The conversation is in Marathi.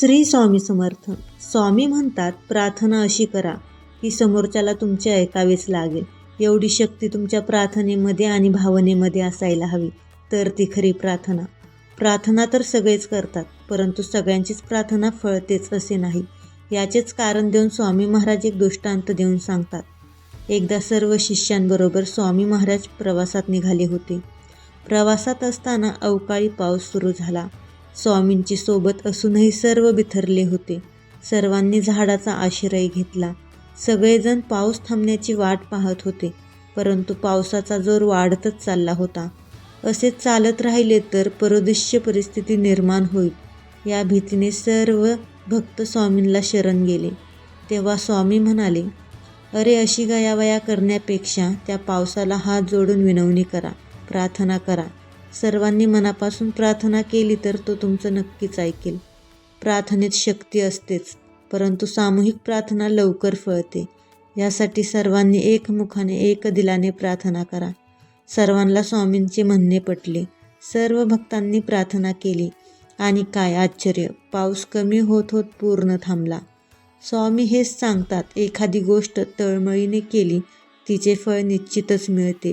श्री स्वामी समर्थ. स्वामी म्हणतात प्रार्थना अशी करा की समोरच्याला तुमचे ऐकावेच लागेल. एवढी शक्ती तुमच्या प्रार्थनेमध्ये आणि भावनेमध्ये असायला हवी. तर ती खरी प्रार्थना. प्रार्थना तर सगळेच करतात परंतु सगळ्यांचीच प्रार्थना फळतेच असे नाही. याचेच कारण देऊन स्वामी महाराज एक दृष्टांत देऊन सांगतात. एकदा सर्व शिष्यांबरोबर स्वामी महाराज प्रवासात निघाले होते. प्रवासात असताना अवकाळी पाऊस सुरू झाला. स्वामींची सोबत असूनही सर्व बिथरले होते. सर्वांनी झाडाचा आश्रय घेतला. सगळेजण पाऊस थांबण्याची वाट पाहत होते परंतु पावसाचा जोर वाढतच चालला होता. असे चालत राहिले तर परदृश्य परिस्थिती निर्माण होईल. या भीतीने सर्व भक्त स्वामींना शरण गेले. तेव्हा स्वामी म्हणाले अरे अशी गयावया करण्यापेक्षा त्या पावसाला हात जोडून विनवणी करा प्रार्थना करा. सर्वांनी मनापासून प्रार्थना केली तर तो तुमचं नक्कीच ऐकेल. प्रार्थनेत शक्ती असतेच परंतु सामूहिक प्रार्थना लवकर फळते. यासाठी सर्वांनी एकमुखाने एक दिलाने प्रार्थना करा. सर्वांना स्वामींचे म्हणणे पटले. सर्व भक्तांनी प्रार्थना केली. आणि काय आश्चर्य पाऊस कमी होत होत पूर्ण थांबला. स्वामी हेच सांगतात एखादी गोष्ट तळमळीने केली तिचे फळ निश्चितच मिळते.